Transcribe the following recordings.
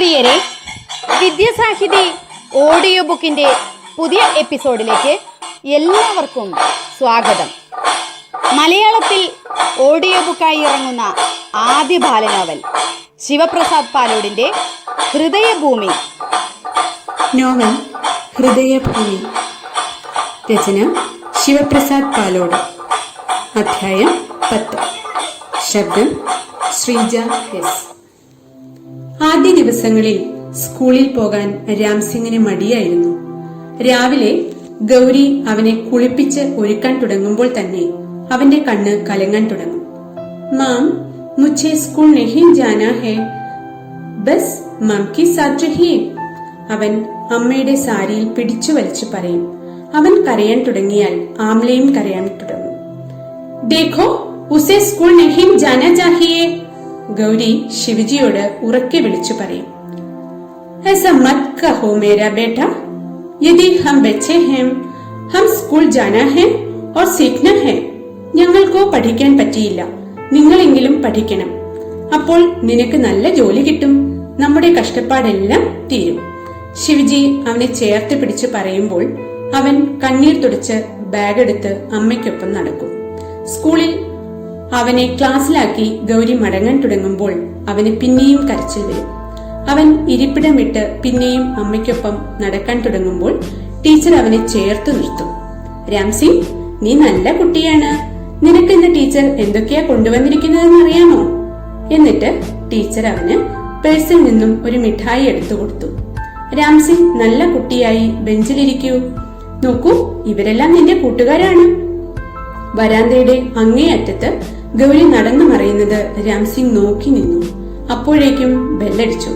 പ്രിയരെ വിദ്യാസാഹിതി ഓഡിയോ ബുക്കിന്റെ പുതിയ എപ്പിസോഡിലേക്ക് എല്ലാവർക്കും സ്വാഗതം. മലയാളത്തിൽ ഓഡിയോ ബുക്കായി ഇറങ്ങുന്ന ആദ്യ ബാലനോവൽ ശിവപ്രസാദ് പാലോടിന്റെ ഹൃദയഭൂമി. നോവൽ ഹൃദയഭൂമി. രചന ശിവപ്രസാദ് പാലോട്. അധ്യായം പത്ത്. ശബ്ദം ശ്രീജ എസ്. ആദ്യ ദിവസങ്ങളിൽ സ്കൂളിൽ പോകാൻ രാംസിംഗിന് മടിയായിരുന്നു. രാവിലെ ഗൗരി അവനെ കുളിപ്പിച്ച് ഒരുക്കാൻ തുടങ്ങുമ്പോൾ തന്നെ അവന്റെ കണ്ണ് കലങ്ങാൻ തുടങ്ങും. മാം മുച്ചേ സ്കൂൾ നെഹി ജാനാ ഹേ. ബസ് മംകി സാറ്റ് അവൻ അമ്മയുടെ സാരിയിൽ പിടിച്ചു വലിച്ചു പറയും. അവൻ കരയാൻ തുടങ്ങിയാൽ ആംലയും കരയാൻ തുടങ്ങും. ദേഖോ ഉസെ സ്കൂൾ നെഹിം ജാനാ ചാഹിയേ ഗൗരി ശിവജിയോട് ഉറക്കെ വിളിച്ചു പറയും ऐसा मत कहो मेरा बेटा यदि हम बच्चे हैं हम स्कूल जाना है और सीखना है ഞങ്ങൾക്കോ പഠിക്കാൻ പറ്റിയില്ല നിങ്ങളെങ്കിലും പഠിക്കണം അപ്പോൾ നിനക്ക് നല്ല ജോലി കിട്ടും നമ്മുടെ കഷ്ടപ്പാടെല്ലാം തീരും ശിവജി അവനെ ചേർത്ത് പിടിച്ച് പറയുമ്പോൾ അവൻ കണ്ണീർ തുടച്ച് ബാഗ് എടുത്ത് അമ്മയ്ക്കൊപ്പം നടക്കും സ്കൂളിൽ അവനെ ക്ലാസ്സിലാക്കി ഗൗരി മടങ്ങാൻ തുടങ്ങുമ്പോൾ അവന് പിന്നെയും കരച്ചിൽ വരും. അവൻ ഇരിപ്പിടം വിട്ട് പിന്നെയും അമ്മയ്ക്കൊപ്പം നടക്കാൻ തുടങ്ങുമ്പോൾ ടീച്ചർ അവനെ ചേർത്തു നിർത്തും. രാംസിംഗ് നീ നല്ല കുട്ടിയാണ്. നിനക്ക് ഇന്ന് ടീച്ചർ എന്തൊക്കെയാ കൊണ്ടുവന്നിരിക്കുന്നതെന്ന് അറിയാമോ? എന്നിട്ട് ടീച്ചർ അവന് പേഴ്സിൽ നിന്നും ഒരു മിഠായി എടുത്തു കൊടുത്തു. രാംസിംഗ് നല്ല കുട്ടിയായി. ബെഞ്ചിലിരിക്കൂ. നോക്കൂ ഇവരെല്ലാം നിന്റെ കൂട്ടുകാരാണ്. വരാന്തയുടെ അങ്ങേയറ്റത്ത് ഗൗരി നടന്നു മറയുന്നത് രാംസിംഗ് നോക്കി നിന്നു. അപ്പോഴേക്കും ബെല്ലടിച്ചു.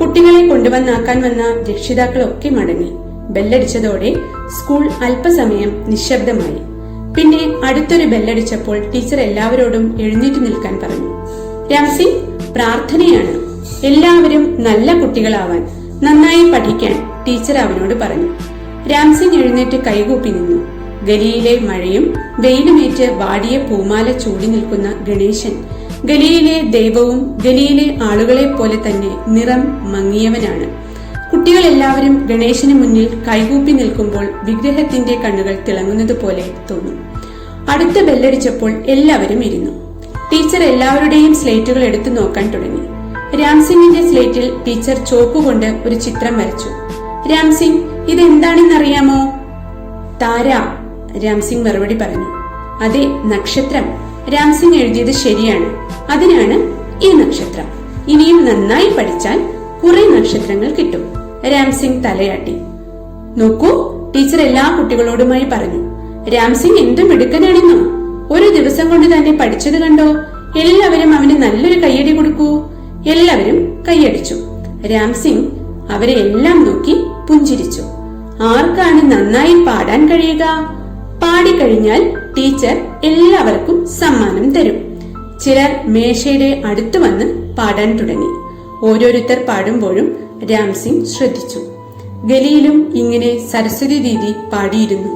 കുട്ടികളെ കൊണ്ടുവന്നാക്കാൻ വന്ന രക്ഷിതാക്കളൊക്കെ മടങ്ങി. ബെല്ലടിച്ചതോടെ സ്കൂൾ അല്പസമയം നിശബ്ദമായി. പിന്നെ അടുത്തൊരു ബെല്ലടിച്ചപ്പോൾ ടീച്ചർ എല്ലാവരോടും എഴുന്നേറ്റ് നിൽക്കാൻ പറഞ്ഞു. രാംസിംഗ് പ്രാർത്ഥനയാണ്. എല്ലാവരും നല്ല കുട്ടികളാവാൻ നന്നായി പഠിക്കാൻ ടീച്ചർ അവനോട് പറഞ്ഞു. രാംസിംഗ് എഴുന്നേറ്റ് കൈകൂപ്പി നിന്നു. ഗലിയിലെ മഴയും വെയിലുമേറ്റ് വാടിയ പൂമാല ചൂടി നിൽക്കുന്ന ഗണേശൻ. ഗലിയിലെ ദൈവവും ഗലിയിലെ ആളുകളെ പോലെ തന്നെ നിറം മങ്ങിയവനാണ്. കുട്ടികളെല്ലാവരും ഗണേശന് മുന്നിൽ കൈകൂപ്പി നിൽക്കുമ്പോൾ വിഗ്രഹത്തിന്റെ കണ്ണുകൾ തിളങ്ങുന്നത് പോലെ തോന്നും. അടുത്ത ബെല്ലടിച്ചപ്പോൾ എല്ലാവരും ഇരുന്നു. ടീച്ചർ എല്ലാവരുടെയും സ്ലേറ്റുകൾ എടുത്തു നോക്കാൻ തുടങ്ങി. രാംസിംഗിന്റെ സ്ലേറ്റിൽ ടീച്ചർ ചോക്കുകൊണ്ട് ഒരു ചിത്രം വരച്ചു. രാംസിംഗ് ഇതെന്താണെന്നറിയാമോ? താര രാംസിംഗ് മറുപടി പറഞ്ഞു. അതെ നക്ഷത്രം. രാംസിംഗ് എഴുതിയത് ശരിയാണ്. അതിനാണ് ഈ നക്ഷത്രം. ഇനിയും നന്നായി പഠിച്ചാൽ കുറെ നക്ഷത്രങ്ങൾ കിട്ടും. രാംസിംഗ് തലയാട്ടി. നോക്കൂ ടീച്ചർ എല്ലാ കുട്ടികളോടുമായി പറഞ്ഞു. രാംസിംഗ് എന്ത് മിടുക്കനാണെന്നോ? ഒരു ദിവസം കൊണ്ട് തന്നെ പഠിച്ചത് കണ്ടോ? എല്ലാവരും അവന് നല്ലൊരു കയ്യടി കൊടുക്കൂ. എല്ലാവരും കയ്യടിച്ചു. രാംസിംഗ് അവരെ എല്ലാം നോക്കി പുഞ്ചിരിച്ചു. ആർക്കാണ് നന്നായി പാടാൻ കഴിയുക? പാടിക്കഴിഞ്ഞാൽ ടീച്ചർ എല്ലാവർക്കും സമ്മാനം തരും. ചിലർ മേശയുടെ അടുത്ത് വന്ന് പാടാൻ തുടങ്ങി. ഓരോരുത്തർ പാടുമ്പോഴും രാംസിംഗ് ശ്രദ്ധിച്ചു. ഗലിയിലും ഇങ്ങനെ സരസ്വതി ദീദി പാടിയിരുന്നു.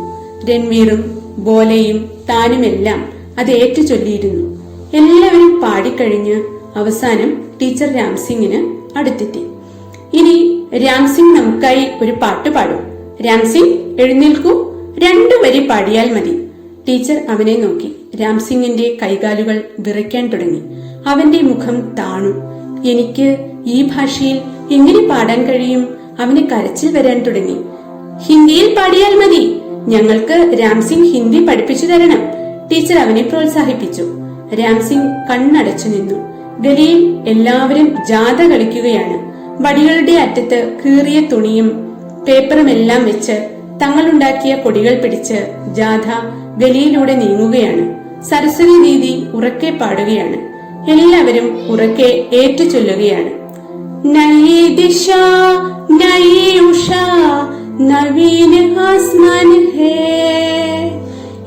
രൺവീറും ബോലയും താനുമെല്ലാം അത് ഏറ്റു ചൊല്ലിയിരുന്നു എല്ലാവരും പാടിക്കഴിഞ്ഞ് അവസാനം ടീച്ചർ രാംസിംഗിന് അടുത്തെത്തി. ഇനി രാംസിംഗ് നമുക്കായി ഒരു പാട്ട് പാടും. രാംസിംഗ് എഴുന്നേൽക്കൂ. രണ്ടു വരി പാടിയാൽ മതി. ടീച്ചർ അവനെ നോക്കി. രാംസിംഗിന്റെ കൈകാലുകൾ വിറയ്ക്കാൻ തുടങ്ങി. അവന്റെ മുഖം താണു. എനിക്ക് ഈ ഭാഷയിൽ എങ്ങനെ പാടാൻ കഴിയും? അവന് കരച്ചിൽ വരാൻ തുടങ്ങി. ഹിന്ദിയിൽ പാടിയാൽ മതി. ഞങ്ങൾക്ക് രാംസിംഗ് ഹിന്ദി പഠിപ്പിച്ചു തരണം. ടീച്ചർ അവനെ പ്രോത്സാഹിപ്പിച്ചു. രാംസിംഗ് കണ്ണടച്ചു നിന്നു. ഗലിയിൽ എല്ലാവരും ജാഥ കളിക്കുകയാണ്. വടികളുടെ അറ്റത്ത് കീറിയ തുണിയും പേപ്പറും എല്ലാം വെച്ച് തങ്ങളുണ്ടാക്കിയ കൊടികൾ പിടിച്ച് ജാഥ ഗലിയിലൂടെ നീങ്ങുകയാണ്. സരസ്വതി ദീദി ഉറക്കെ പാടുകയാണ്. എല്ലാവരും ഉറക്കെ ഏറ്റു ചൊല്ലുകയാണ് ഉഷ ഹേ.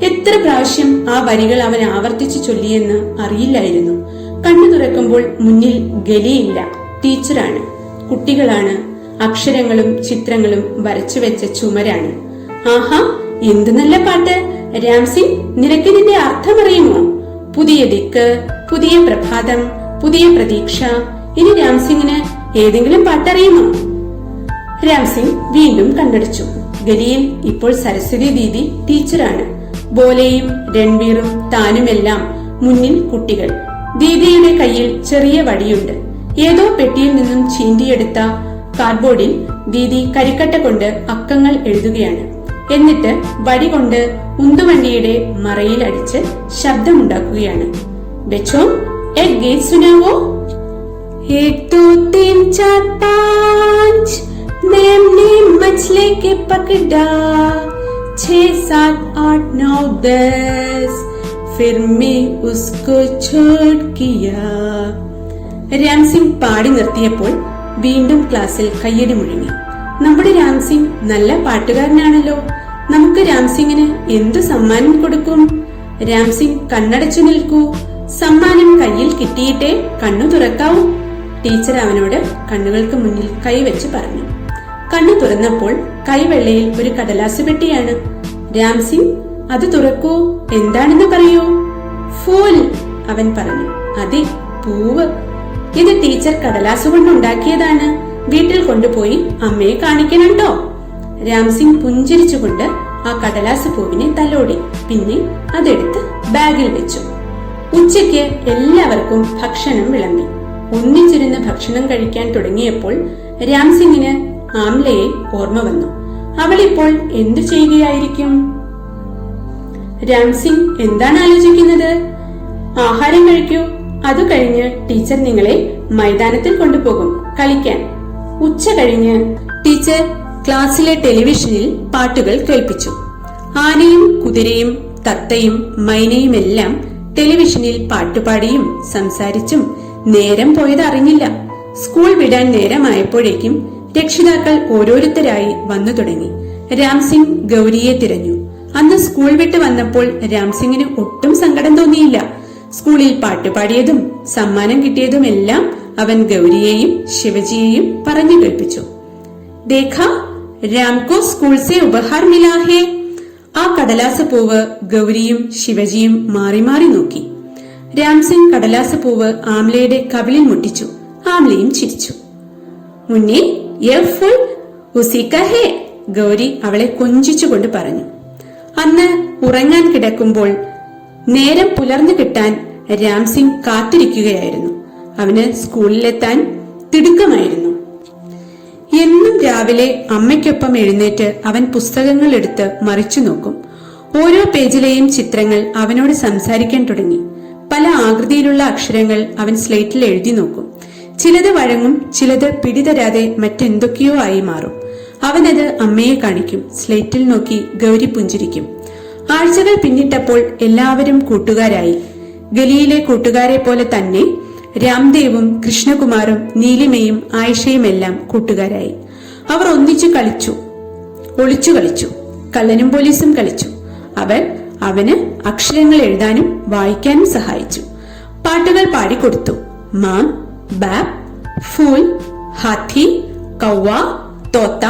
എത്ര പ്രാവശ്യം ആ വരികൾ അവൻ ആവർത്തിച്ചു ചൊല്ലിയെന്ന് അറിയില്ലായിരുന്നു. കണ്ണു തുറക്കുമ്പോൾ മുന്നിൽ ഗലിയില്ല ടീച്ചറാണ്. കുട്ടികളാണ് അക്ഷരങ്ങളും ചിത്രങ്ങളും വരച്ചു വെച്ച ചുമരാണ്. ആഹാ എന്ത് നല്ല പാട്ട്. രാംസിംഗ് നിനക്കിതിന്റെ അർത്ഥമറിയുമോ? പുതിയ ദിക്ക് പുതിയ പ്രഭാതം പുതിയ പ്രതീക്ഷ. ഇനി രാംസിംഗിന് ഏതെങ്കിലും പാട്ടറിയുമോ? രാംസിംഗ് വീണ്ടും കണ്ടടിച്ചു. ഗലിയിൽ ഇപ്പോൾ സരസ്വതി ദീദി ടീച്ചറാണ്. ബോലയും രൺവീറും താനുമെല്ലാം മുന്നിൽ കുട്ടികൾ. ദീദിയുടെ കയ്യിൽ ചെറിയ വടിയുണ്ട്. ഏതോ പെട്ടിയിൽ നിന്നും ചീന്തിയെടുത്ത കാർഡ്ബോർഡിൽ ദീദി കരിക്കട്ട കൊണ്ട് അക്കങ്ങൾ എഴുതുകയാണ്. എന്നിട്ട് വടി കൊണ്ട് ഉന്തുവണ്ടിയുടെ മറയിൽ അടിച്ച് ശബ്ദമുണ്ടാക്കുകയാണ് ബെച്ചോ എ ഗീത് സുനാവോ एक दो तीन चार पाँच मैम ने मछली के पकड़ा छह सात आठ नौ दस फिर मैं उसको छोड़ किया രാംസിംഗ് പാടി നിർത്തിയപ്പോൾ വീണ്ടും ക്ലാസ്സിൽ കയ്യടി മുഴങ്ങി നമ്മുടെ രാംസിംഗ് നല്ല പാട്ടുകാരനാണല്ലോ നമുക്ക് രാംസിംഗിന് എന്തു സമ്മാനം കൊടുക്കും? രാംസിംഗ് കണ്ണടച്ചു നിൽക്കൂ. സമ്മാനം കയ്യിൽ കിട്ടിയിട്ടേ കണ്ണു തുറക്കാവൂ. ടീച്ചർ അവനോട് കണ്ണുകൾക്ക് മുന്നിൽ കൈവച്ച് പറഞ്ഞു. കണ്ണു തുറന്നപ്പോൾ കൈവെള്ളയിൽ ഒരു കടലാസ് പെട്ടിയാണ്. രാംസിംഗ് അത് തുറക്കൂ. എന്താണെന്ന് പറയൂ. ഫൂൽ അവൻ പറഞ്ഞു. അതെ പൂവ്. ഇത് ടീച്ചർ കടലാസ് കൊണ്ടുണ്ടാക്കിയതാണ്. വീട്ടിൽ കൊണ്ടുപോയി അമ്മയെ കാണിക്കണം ട്ടോ രാംസിംഗ് പുഞ്ചിരിച്ചുകൊണ്ട് ആ കടലാസ് പൂവിനെ തലോടി. പിന്നെ അതെടുത്ത് ബാഗിൽ വെച്ചു. ഉച്ചയ്ക്ക് എല്ലാവർക്കും ഭക്ഷണം വിളമ്പി. ഒന്നിച്ചിരുന്ന് ഭക്ഷണം കഴിക്കാൻ തുടങ്ങിയപ്പോൾ രാംസിംഗിന് ആംലയെ ഓർമ്മ വന്നു. അവളിപ്പോൾ എന്തു ചെയ്യുകയായിരിക്കും? രാംസിംഗ് എന്താണ് ആലോചിക്കുന്നത്? ആഹാരം കഴിക്കൂ. അത് കഴിഞ്ഞ് ടീച്ചർ നിങ്ങളെ മൈതാനത്തിൽ കൊണ്ടുപോകും. കളിക്കാൻ. ഉച്ച കഴിഞ്ഞ് ടീച്ചർ ക്ലാസ്സിലെ ടെലിവിഷനിൽ പാട്ടുകൾ കേൾപ്പിച്ചു. ആനയും കുതിരയും തത്തയും മൈനയും എല്ലാം ടെലിവിഷനിൽ പാട്ടുപാടിയും സംസാരിച്ചും നേരം പോയത് അറിഞ്ഞില്ല. സ്കൂൾ വിടാൻ നേരമായപ്പോഴേക്കും രക്ഷിതാക്കൾ ഓരോരുത്തരായി വന്നു തുടങ്ങി. രാംസിംഗ് ഗൗരിയെ തിരഞ്ഞു. അന്ന് സ്കൂൾ വിട്ട് വന്നപ്പോൾ രാംസിംഗിന് ഒട്ടും സങ്കടം തോന്നിയില്ല. സ്കൂളിൽ പാട്ടുപാടിയതും സമ്മാനം കിട്ടിയതുമെല്ലാം അവൻ ഗൗരിയെയും ശിവജിയെയും പറഞ്ഞു കേൾപ്പിച്ചു. ദേഖാ രാംകോ സ്കൂൾ സെ ഉപഹാർ മിലാ ഹേ ആ കടലാസ പൂവ് ഗൗരിയും ശിവജിയും മാറി മാറി നോക്കി. രാംസിംഗ് കടലാസ പൂവ് ആംലയുടെ കവിളിൽ മുട്ടിച്ചു. ആംലയും ചിരിച്ചു. മുന്നേ ഫുൾ ഉസിക്ക ഹേ? ഗൗരി അവളെ കൊഞ്ചിച്ചുകൊണ്ട് പറഞ്ഞു. അന്ന് ഉറങ്ങാൻ കിടക്കുമ്പോൾ നേരം പുലർന്നു കിട്ടാൻ രാംസിംഗ് കാത്തിരിക്കുകയായിരുന്നു. അവന് സ്കൂളിലെത്താൻ തിടുക്കമായിരുന്നു. എന്നും രാവിലെ അമ്മയ്ക്കൊപ്പം എഴുന്നേറ്റ് അവൻ പുസ്തകങ്ങൾ എടുത്ത് മറിച്ചു നോക്കും. ഓരോ പേജിലെയും ചിത്രങ്ങൾ അവനോട് സംസാരിക്കാൻ തുടങ്ങി. പല ആകൃതിയിലുള്ള അക്ഷരങ്ങൾ അവൻ സ്ലേറ്റിൽ എഴുതി നോക്കും. ചിലത് വഴങ്ങും ചിലത് പിടിതരാതെ മറ്റെന്തൊക്കെയോ ആയി മാറും. അവനത് അമ്മയെ കാണിക്കും സ്ലേറ്റിൽ നോക്കി ഗൗരി പുഞ്ചിരിക്കും. ആഴ്ചകൾ പിന്നിട്ടപ്പോൾ എല്ലാവരും കൂട്ടുകാരായി. ഗലിയിലെ കൂട്ടുകാരെ പോലെ തന്നെ രാംദേവും കൃഷ്ണകുമാറും നീലിമയും ആയിഷയുമെല്ലാം കൂട്ടുകാരായി. അവർ ഒന്നിച്ചു കളിച്ചു. ഒളിച്ചു കളിച്ചു. കള്ളനും പോലീസും കളിച്ചു. അവൻ അവന് അക്ഷരങ്ങൾ എഴുതാനും വായിക്കാനും സഹായിച്ചു. പാട്ടുകൾ പാടിക്കൊടുത്തു. മാം ബാബ് ഫൂൽ ഹാത്തി കൗവ തോത്ത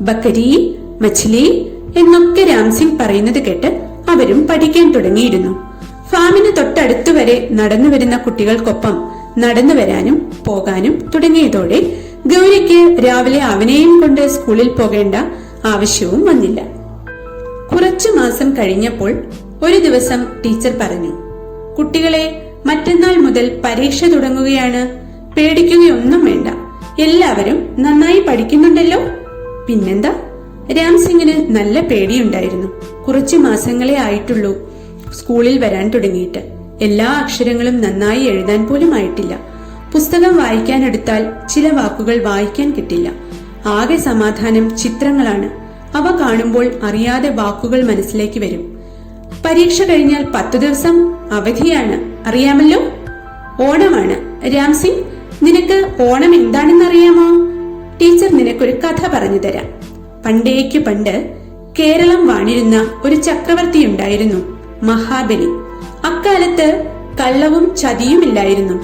ബക്കരി മച്ചിലി എന്നൊക്കെ രാംസിംഗ് പറയുന്നത് കേട്ട് അവരും പഠിക്കാൻ തുടങ്ങിയിരുന്നു. ഫാമിന് തൊട്ടടുത്തുവരെ നടന്നു വരുന്ന കുട്ടികൾക്കൊപ്പം നടന്നു വരാനും പോകാനും തുടങ്ങിയതോടെ ഗൗരിക്ക് രാവിലെ അവനെയും കൊണ്ട് സ്കൂളിൽ പോകേണ്ട ആവശ്യവും വന്നില്ല. കുറച്ചു മാസം കഴിഞ്ഞപ്പോൾ ഒരു ദിവസം ടീച്ചർ പറഞ്ഞു കുട്ടികളെ മറ്റന്നാൾ മുതൽ പരീക്ഷ തുടങ്ങുകയാണ്. പേടിക്കുകയൊന്നും വേണ്ട. എല്ലാവരും നന്നായി പഠിക്കുന്നുണ്ടല്ലോ. പിന്നെന്താ? രാം സിംഗിന് നല്ല പേടിയുണ്ടായിരുന്നു. കുറച്ചു മാസങ്ങളെ ആയിട്ടുള്ളൂ സ്കൂളിൽ വരാൻ തുടങ്ങിയിട്ട്. എല്ലാ അക്ഷരങ്ങളും നന്നായി എഴുതാൻ പോലും ആയിട്ടില്ല. പുസ്തകം വായിക്കാനെടുത്താൽ ചില വാക്കുകൾ വായിക്കാൻ കിട്ടില്ല. ആകെ സമാധാനം ചിത്രങ്ങളാണ്. അവ കാണുമ്പോൾ അറിയാതെ വാക്കുകൾ മനസ്സിലേക്ക് വരും. പരീക്ഷ കഴിഞ്ഞാൽ പത്തു ദിവസം അവധിയാണ്. അറിയാമല്ലോ? ഓണമാണ്. രാംസിംഗ് നിനക്ക് ഓണം എന്താണെന്ന് അറിയാമോ ടീച്ചർ നിനക്കൊരു കഥ പറഞ്ഞു തരാം. പണ്ടേക്ക് പണ്ട് കേരളം വാണിരുന്ന ഒരു ചക്രവർത്തി ഉണ്ടായിരുന്നു മഹാബലി. അക്കാലത്ത് കള്ളവും ചതിയുമില്ലായിരുന്നു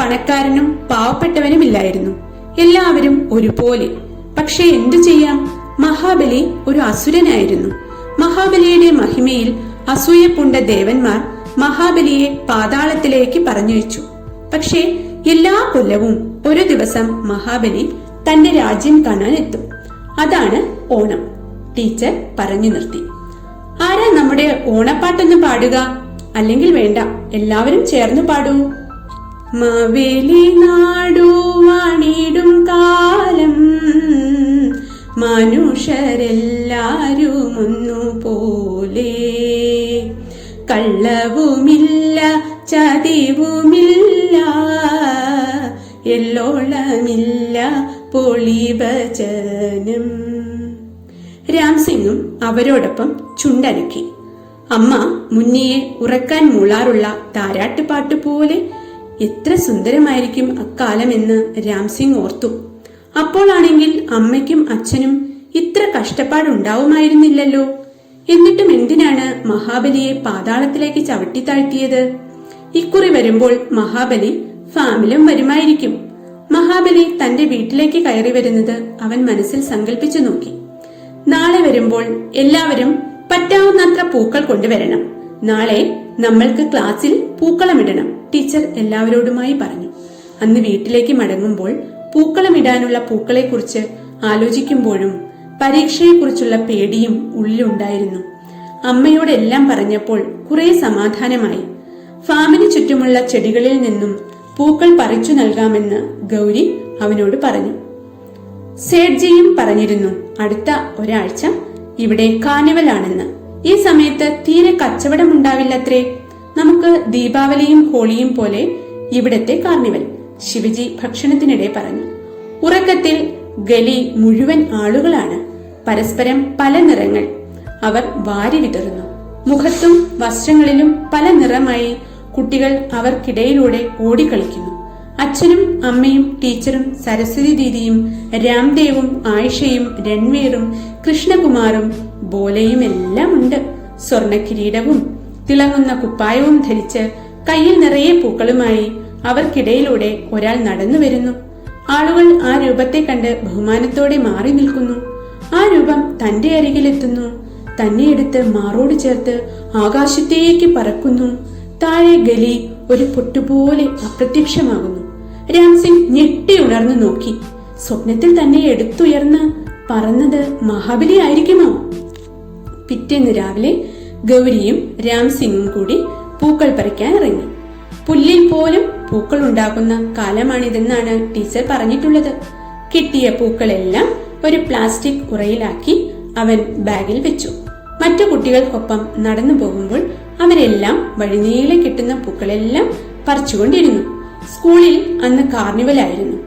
പണക്കാരനും പാവപ്പെട്ടവനും ഇല്ലായിരുന്നു. എല്ലാവരും ഒരുപോലെ. പക്ഷെ എന്തു ചെയ്യാം? മഹാബലി ഒരു അസുരനായിരുന്നു. മഹാബലിയുടെ മഹിമയിൽ അസൂയപ്പുണ്ട ദേവന്മാർ മഹാബലിയെ പാതാളത്തിലേക്ക് പറഞ്ഞയച്ചു. പക്ഷേ എല്ലാ കൊല്ലവും ഒരു ദിവസം മഹാബലി തന്റെ രാജ്യം കാണാൻ എത്തും അതാണ് ഓണം. ടീച്ചർ പറഞ്ഞു നിർത്തി. ആരാ നമ്മുടെ ഓണപ്പാട്ടൊന്ന് പാടുക? അല്ലെങ്കിൽ വേണ്ട. എല്ലാവരും ചേർന്ന് പാടൂ. മാവേലി നാടു വാണിടും കാലം. മനുഷ്യരെല്ലാരും ഒന്നുപോലെ കള്ളവുമില്ല ചതിവുമില്ല. എല്ലോളമില്ല പൊളിവചനം. രാംസിംഗും അവരോടൊപ്പം ചുണ്ടനക്കി അമ്മ മുന്നിയെ ഉറക്കാൻ മൂളാറുള്ള താരാട്ടുപാട്ട് പോലെ എത്ര സുന്ദരമായിരിക്കും അക്കാലമെന്ന് രാംസിംഗ് ഓർത്തു. അപ്പോഴാണെങ്കിൽ അമ്മയ്ക്കും അച്ഛനും ഇത്ര കഷ്ടപ്പാടുണ്ടാവുമായിരുന്നില്ലല്ലോ. എന്നിട്ടും എന്തിനാണ് മഹാബലിയെ പാതാളത്തിലേക്ക് ചവിട്ടി താഴ്ത്തിയത്? ഇക്കുറി വരുമ്പോൾ മഹാബലി ഫാമിലും വരുമായിരിക്കും. മഹാബലി തന്റെ വീട്ടിലേക്ക് കയറി വരുന്നത് അവൻ മനസ്സിൽ സങ്കല്പിച്ചു നോക്കി. നാളെ വരുമ്പോൾ എല്ലാവരും പറ്റാവുന്നത്ര പൂക്കൾ കൊണ്ടുവരണം. നാളെ നമ്മൾക്ക് ക്ലാസ്സിൽ പൂക്കളമിടണം ടീച്ചർ എല്ലാവരോടുമായി പറഞ്ഞു. അന്ന് വീട്ടിലേക്ക് മടങ്ങുമ്പോൾ പൂക്കളമിടാനുള്ള പൂക്കളെക്കുറിച്ച് ആലോചിക്കുമ്പോഴും പരീക്ഷയെക്കുറിച്ചുള്ള പേടിയും ഉള്ളിലുണ്ടായിരുന്നു. അമ്മയോടെല്ലാം പറഞ്ഞപ്പോൾ കുറെ സമാധാനമായി. ഫാമിന് ചുറ്റുമുള്ള ചെടികളിൽ നിന്നും പൂക്കൾ പറിച്ചു നൽകാമെന്ന് ഗൗരി അവനോട് പറഞ്ഞു. സേഡ്ജിയും പറഞ്ഞിരുന്നു അടുത്ത ഒരാഴ്ച ഇവിടെ കാനിവലാണെന്ന്. ഈ സമയത്ത് തീരെ കച്ചവടം ഉണ്ടാവില്ലത്രേ. നമുക്ക് ദീപാവലിയും ഹോളിയും പോലെ ഇവിടത്തെ കാർണിവൽ ശിവജി ഭക്ഷണത്തിനിടെ പറഞ്ഞു. ഉറക്കത്തിൽ ഗലി മുഴുവൻ ആളുകളാണ്. പരസ്പരം പല നിറങ്ങൾ. അവർ വാരി വിതറുന്നു. മുഖത്തും വസ്ത്രങ്ങളിലും പല നിറമായി കുട്ടികൾ അവർക്കിടയിലൂടെ ഓടിക്കളിക്കുന്നു. അച്ഛനും അമ്മയും ടീച്ചറും സരസ്വതി ദീദിയും രാംദേവും ആയിഷയും രൺവീറും കൃഷ്ണകുമാറും ബോലയും എല്ലാം ഉണ്ട് സ്വർണ കിരീടവും തിളങ്ങുന്ന കുപ്പായവും ധരിച്ച് കയ്യിൽ നിറയെ പൂക്കളുമായി അവർക്കിടയിലൂടെ ഒരാൾ നടന്നു വരുന്നു. ആളുകൾ ആ രൂപത്തെ കണ്ട് ബഹുമാനത്തോടെ മാറി നിൽക്കുന്നു. ആ രൂപം തന്റെ അരികിലെത്തുന്നു. തന്നെ എടുത്ത് മാറോട് ചേർത്ത് ആകാശത്തേക്ക് പറക്കുന്നു. താഴെ ഗലി ഒരു പൊട്ടുപോലെ അപ്രത്യക്ഷമാകുന്നു. രാംസിംഗ് ഞെട്ടി ഉണർന്നു നോക്കി. സ്വപ്നത്തിൽ തന്നെ എടുത്തുയർന്ന് പറന്നത് മഹാബലി ആയിരിക്കുമോ? പിറ്റേന്ന് രാവിലെ ഗൗരിയും രാംസിംഗും കൂടി പൂക്കൾ പറിക്കാൻ ഇറങ്ങി. പുല്ലിൽ പോലും പൂക്കൾ ഉണ്ടാകുന്ന കാലമാണിതെന്നാണ് ടീച്ചർ പറഞ്ഞിട്ടുള്ളത്. കിട്ടിയ പൂക്കളെല്ലാം ഒരു പ്ലാസ്റ്റിക് ഉറയിലാക്കി അവൻ ബാഗിൽ വെച്ചു. മറ്റു കുട്ടികൾക്കൊപ്പം നടന്നു പോകുമ്പോൾ അവരെല്ലാം വഴിനീളെ കിട്ടുന്ന പൂക്കളെല്ലാം പറിച്ചുകൊണ്ടിരുന്നു. സ്കൂളിൽ അന്ന് കാർണിവൽ ആയിരുന്നു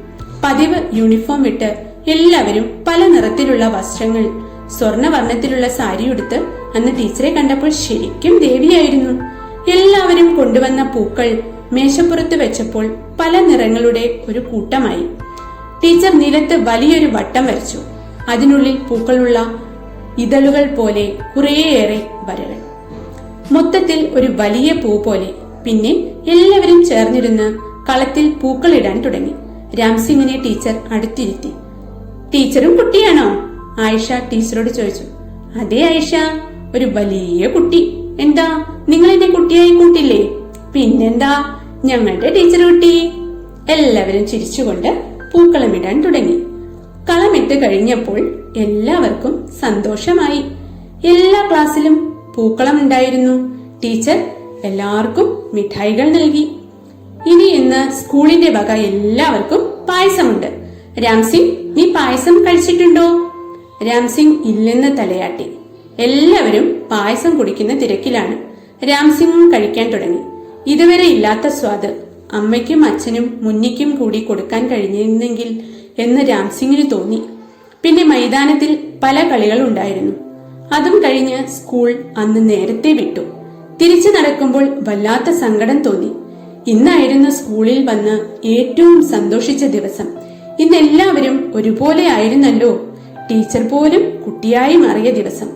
പതിവ് യൂണിഫോം ഇട്ട് എല്ലാവരും പല നിറത്തിലുള്ള വസ്ത്രങ്ങൾ സ്വർണവർണത്തിലുള്ള സാരി ഉടുത്ത് അന്ന് ടീച്ചറെ കണ്ടപ്പോൾ ശരിക്കും ദേവിയായിരുന്നു. എല്ലാവരും കൊണ്ടുവന്ന പൂക്കൾ മേശപ്പുറത്ത് വെച്ചപ്പോൾ പല നിറങ്ങളുടെ ഒരു കൂട്ടമായി. ടീച്ചർ നിലത്ത് വലിയൊരു വട്ടം വരച്ചു. അതിനുള്ളിൽ പൂക്കളുള്ള ഇതളുകൾ പോലെ കുറേയേറെ വരകൾ. മൊത്തത്തിൽ ഒരു വലിയ പൂ പോലെ. പിന്നെ എല്ലാവരും ചേർന്നിരുന്ന് കളത്തിൽ പൂക്കൾ ഇടാൻ തുടങ്ങി. രാംസിംഗിനെ ടീച്ചർ അടുത്തിരുത്തി. ടീച്ചറും കുട്ടിയാണോ? ആയിഷ ടീച്ചറോട് ചോദിച്ചു. അതെ ആയിഷ. ഒരു വലിയ കുട്ടി. എന്താ നിങ്ങൾ എന്നെ കുട്ടിയായി കൂട്ടില്ലേ? പിന്നെന്താ ഞങ്ങളുടെ ടീച്ചർ കുട്ടി. എല്ലാവരും ചിരിച്ചുകൊണ്ട് പൂക്കളമിടാൻ തുടങ്ങി. കളമിട്ട് കഴിഞ്ഞപ്പോൾ എല്ലാവർക്കും സന്തോഷമായി. എല്ലാ ക്ലാസ്സിലും പൂക്കളം ഉണ്ടായിരുന്നു. ടീച്ചർ എല്ലാവർക്കും മിഠായികൾ നൽകി. ഇനി ഇന്ന് സ്കൂളിന്റെ വക എല്ലാവർക്കും പായസമുണ്ട്. രാംസിംഗ് നീ പായസം കഴിച്ചിട്ടുണ്ടോ? രാംസിംഗ് ഇല്ലെന്ന് തലയാട്ടി. എല്ലാവരും പായസം കുടിക്കുന്ന തിരക്കിലാണ്. രാംസിംഗും കഴിക്കാൻ തുടങ്ങി. ഇതുവരെ ഇല്ലാത്ത സ്വാദ് അമ്മയ്ക്കും അച്ഛനും മുന്നിക്കും കൂടി കൊടുക്കാൻ കഴിഞ്ഞിരുന്നെങ്കിൽ എന്ന് രാംസിംഗിന് തോന്നി. പിന്നെ മൈതാനത്തിൽ പല കളികൾ ഉണ്ടായിരുന്നു അതും കഴിഞ്ഞ് സ്കൂൾ അന്ന് നേരത്തെ വിട്ടു. തിരിച്ചു നടക്കുമ്പോൾ വല്ലാത്ത സങ്കടം തോന്നി. ഇന്നായിരുന്നു സ്കൂളിൽ വന്ന് ഏറ്റവും സന്തോഷിച്ച ദിവസം. ഇന്ന് എല്ലാവരും ഒരുപോലെ ആയിരുന്നല്ലോ. ടീച്ചർ പോലും കുട്ടിയായി മാറിയ ദിവസം.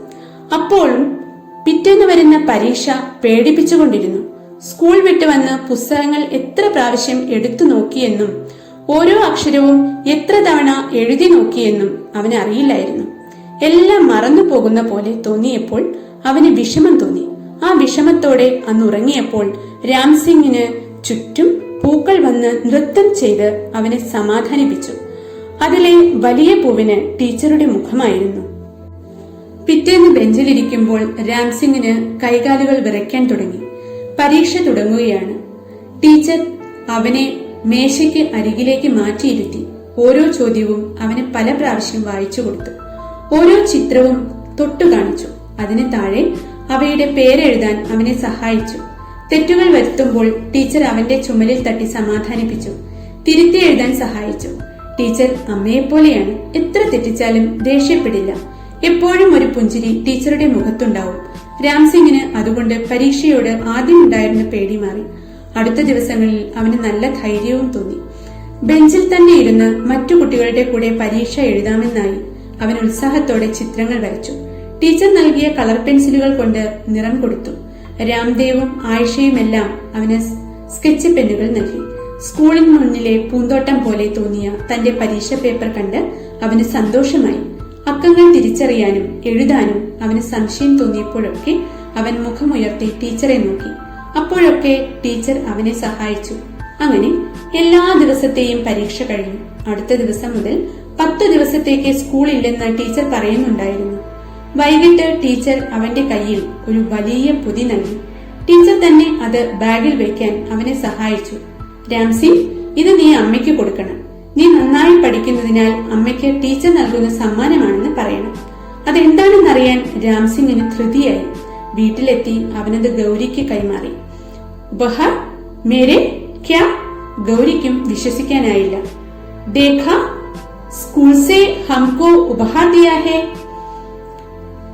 അപ്പോഴും പിറ്റേന്ന് വരുന്ന പരീക്ഷ പേടിപ്പിച്ചുകൊണ്ടിരുന്നു. സ്കൂൾ വിട്ട് വന്ന് പുസ്തകങ്ങൾ എത്ര പ്രാവശ്യം എടുത്തു നോക്കിയെന്നും ഓരോ അക്ഷരവും എത്ര തവണ എഴുതി നോക്കിയെന്നും അവന് അറിയില്ലായിരുന്നു എല്ലാം മറന്നു പോകുന്ന പോലെ തോന്നിയപ്പോൾ അവന് വിഷമം തോന്നി. ആ വിഷമത്തോടെ അന്ന് ഉറങ്ങിയപ്പോൾ രാംസിംഗിന് ചുറ്റും പൂക്കൾ വന്ന് നൃത്തം ചെയ്ത് അവനെ സമാധാനിപ്പിച്ചു. അതിലെ വലിയ പൂവിന് ടീച്ചറുടെ മുഖമായിരുന്നു. പിറ്റേന്ന് ബെഞ്ചിലിരിക്കുമ്പോൾ രാംസിംഗിന് കൈകാലുകൾ വിറയ്ക്കാൻ തുടങ്ങി. പരീക്ഷ തുടങ്ങുകയാണ്. ടീച്ചർ അവനെ മേശയ്ക്ക് അരികിലേക്ക് മാറ്റിയിരുത്തി. ഓരോ ചോദ്യവും അവന് പല പ്രാവശ്യം വായിച്ചു കൊടുത്തു. ഓരോ ചിത്രവും തൊട്ടു കാണിച്ചു. അതിന് താഴെ അവയുടെ പേരെഴുതാൻ അവനെ സഹായിച്ചു. തെറ്റുകൾ വരുത്തുമ്പോൾ ടീച്ചർ അവന്റെ ചുമലിൽ തട്ടി സമാധാനിപ്പിച്ചു. തിരുത്തി എഴുതാൻ സഹായിച്ചു. ടീച്ചർ അമ്മയെപ്പോലെയാണ് എത്ര തെറ്റിച്ചാലും ദേഷ്യപ്പെടില്ല. എപ്പോഴും ഒരു പുഞ്ചിരി ടീച്ചറുടെ മുഖത്തുണ്ടാവും. രാംസിംഗിന് അതുകൊണ്ട് പരീക്ഷയോട് ആദ്യം ഉണ്ടായിരുന്ന പേടി മാറി. അടുത്ത ദിവസങ്ങളിൽ അവന് നല്ല ധൈര്യവും തോന്നി. ബെഞ്ചിൽ തന്നെ ഇരുന്ന് മറ്റു കുട്ടികളുടെ കൂടെ പരീക്ഷ എഴുതാമെന്നായി. അവൻ ഉത്സാഹത്തോടെ ചിത്രങ്ങൾ വരച്ചു. ടീച്ചർ നൽകിയ കളർ പെൻസിലുകൾ കൊണ്ട് നിറം കൊടുത്തു. രാംദേവും ആയിഷയും എല്ലാം അവന് സ്കെച്ച് പെന്നുകൾ നൽകി. സ്കൂളിന് മുന്നിലെ പൂന്തോട്ടം പോലെ തോന്നിയ തന്റെ പരീക്ഷ പേപ്പർ കണ്ട് അവന് സന്തോഷമായി. അക്കങ്ങൾ തിരിച്ചറിയാനും എഴുതാനും അവന് സംശയം തോന്നിയപ്പോഴൊക്കെ അവൻ മുഖമുയർത്തി ടീച്ചറെ നോക്കി. അപ്പോഴൊക്കെ ടീച്ചർ അവനെ സഹായിച്ചു. അങ്ങനെ എല്ലാ ദിവസത്തെയും പരീക്ഷ കഴിഞ്ഞു. അടുത്ത ദിവസം മുതൽ പത്ത് ദിവസത്തേക്ക് സ്കൂളില്ലെന്ന് ടീച്ചർ പറയുന്നുണ്ടായിരുന്നു. വൈകിട്ട് ടീച്ചർ അവന്റെ കയ്യിൽ ഒരു വലിയ പൊതി നൽകി. ടീച്ചർ തന്നെ അത് ബാഗിൽ വെക്കാൻ അവനെ സഹായിച്ചു. രാംസി ഇത് നീ അമ്മയ്ക്ക് കൊടുക്കണം. നീ നന്നായി പഠിക്കുന്നതിനാൽ അമ്മയ്ക്ക് ടീച്ചർ നൽകുന്ന സമ്മാനമാണെന്ന് പറയണം. അതെന്താണെന്നറിയാൻ രാംസിംഗിന് ധൃതിയായി. വീട്ടിലെത്തി അവനത് ഗൗരിക്ക് കൈമാറി. ബഹ മേരെ ക്യാ ഗൗരിക്കും വിശ്വസിക്കാനായില്ല. ദേഖ സ്കൂൾ സേ ഹംകോ ഉപഹാർ ദിയാ ഹേ.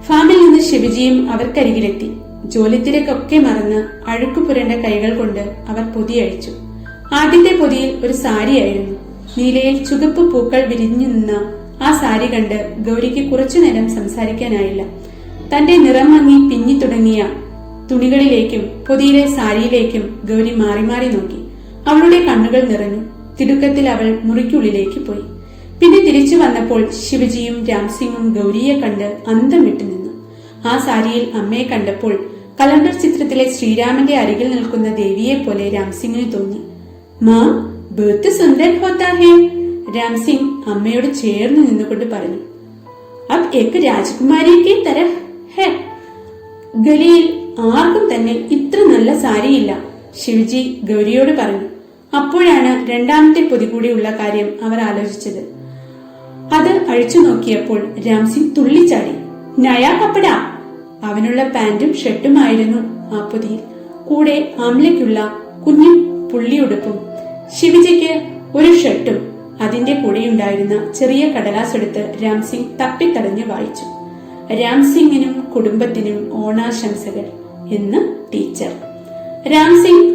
ഫാമിൽ നിന്ന് ശിവജിയും അവർക്കരികിലെത്തി. ജോലിത്തിരക്കൊക്കെ മറന്ന് അഴുക്കു പുരണ്ട കൈകൾ കൊണ്ട് അവർ പൊതി അഴിച്ചു. ആദ്യത്തെ പൊതിയിൽ ഒരു സാരിയായിരുന്നു നീലയിൽ ചുവപ്പ് പൂക്കൾ വിരിഞ്ഞു നിന്ന ആ സാരി കണ്ട് ഗൗരിക്ക് കുറച്ചു നേരം സംസാരിക്കാനായില്ല. തന്റെ നിറം മങ്ങി പിഞ്ഞി തുടങ്ങിയ തുണികളിലേക്കും പൊതിയിലെ സാരിയിലേക്കും ഗൗരി മാറി മാറി നോക്കി. അവളുടെ കണ്ണുകൾ നിറഞ്ഞു. തിടുക്കത്തിൽ അവൾ മുറിക്കുള്ളിലേക്ക് പോയി. പിന്നെ തിരിച്ചു വന്നപ്പോൾ ശിവജിയും രാംസിംഗും ഗൗരിയെ കണ്ട് അന്തം വിട്ടു നിന്നു. ആ സാരിയിൽ അമ്മയെ കണ്ടപ്പോൾ കലണ്ടർ ചിത്രത്തിലെ ശ്രീരാമന്റെ അരികിൽ നിൽക്കുന്ന ദേവിയെ പോലെ രാംസിംഗിന് തോന്നി. മാ ബേത്ത് സുന്ദർ ഹോത്താ ഹേ? രാംസിംഗ് അമ്മയോട് ചേർന്ന് നിന്നുകൊണ്ട് പറഞ്ഞു. അബ് എക്ക് രാജകുമാരിക്ക് തര ഹേ? ഗലിയിൽ ആർക്കും തന്നെ ഇത്ര നല്ല സാരിയില്ല ശിവജി ഗൗരിയോട് പറഞ്ഞു. അപ്പോഴാണ് രണ്ടാമത്തെ പൊതി കൂടിയുള്ള കാര്യം അവർ ആലോചിച്ചത്. അത് അഴിച്ചു നോക്കിയപ്പോൾ രാംസിംഗ് തുള്ളിച്ചാടി. നയാ കപ്പട അവനുള്ള പാന്റും ഷർട്ടുമായിരുന്നു ആ പൊതിയിൽ കൂടെ ആംലയ്ക്കുള്ള കുഞ്ഞു പുള്ളിയുടുപ്പും. ശിവജിക്ക് ഒരു ഷർട്ടും. അതിന്റെ കൂടെയുണ്ടായിരുന്ന ചെറിയ കടലാസ് എടുത്ത് രാംസിംഗ് തപ്പിത്തടഞ്ഞ് വായിച്ചു. രാംസിംഗിനും കുടുംബത്തിനും ഓണാശംസകൾ എന്ന് ടീച്ചർ. രാംസിംഗ്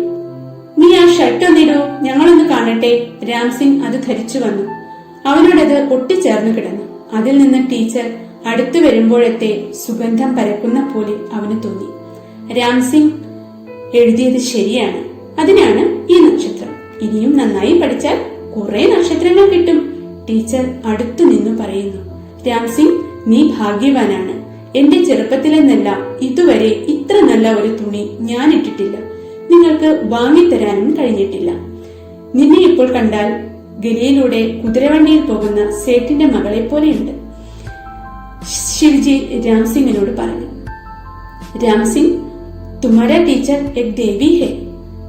നീ ആ ഷർട്ട് ഒന്നിടൂ. ഞങ്ങളൊന്ന് കാണട്ടെ. രാംസിംഗ് അത് ധരിച്ചു വന്നു. അവനോടത് ഒട്ടിച്ചേർന്നു കിടന്നു. അതിൽ നിന്ന് ടീച്ചർ അടുത്തു വരുമ്പോഴത്തെ സുഗന്ധം പരക്കുന്ന പോലെ അവന് തോന്നി. രാംസിംഗ് എഴുതിയത് ശരിയാണ്. അതിനാണ് ഈ നക്ഷത്രം. ഇനിയും നന്നായി പഠിച്ചാൽ കുറെ നക്ഷത്രങ്ങൾ കിട്ടും ടീച്ചർ അടുത്തു നിന്ന് പറയുന്നു. രാംസിംഗ് നീ ഭാഗ്യവാനാണ്. എന്റെ ചെറുപ്പത്തിലെന്നല്ല ഇതുവരെ ഇത്ര നല്ല ഒരു തുണി ഞാൻ ഇട്ടിട്ടില്ല. നിങ്ങൾക്ക് വാങ്ങിത്തരാനും കഴിഞ്ഞിട്ടില്ല. നിന്നെ ഇപ്പോൾ കണ്ടാൽ ഗലിയിലൂടെ കുതിരവണ്ടിയിൽ പോകുന്ന സേട്ടിന്റെ മകളെ പോലെയുണ്ട്. ശിവജി രാംസിംഗിനോട് പറഞ്ഞു. രാംസിംഗ് തുമ്മാര ടീച്ചർ എക് ദേവി ഹേ.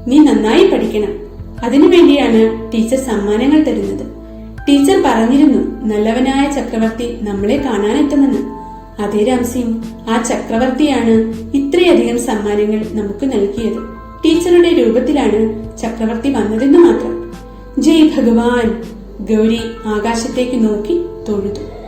നീ നന്നായി പഠിക്കണം. അതിനുവേണ്ടിയാണ് ടീച്ചർ സമ്മാനങ്ങൾ തരുന്നത്. ടീച്ചർ പറഞ്ഞിരുന്നു നല്ലവനായ ചക്രവർത്തി നമ്മളെ കാണാനെത്തുമെന്ന്. അതേ രാംസിംഗ് ആ ചക്രവർത്തിയാണ് ഇത്രയധികം സമ്മാനങ്ങൾ നമുക്ക് നൽകിയത്. ടീച്ചറുടെ രൂപത്തിലാണ് ചക്രവർത്തി വന്നതെന്ന് മാത്രം. ജയ് ഭഗവാൻ. ഗൗരി ആകാശത്തേക്ക് നോക്കി തൊഴുതു.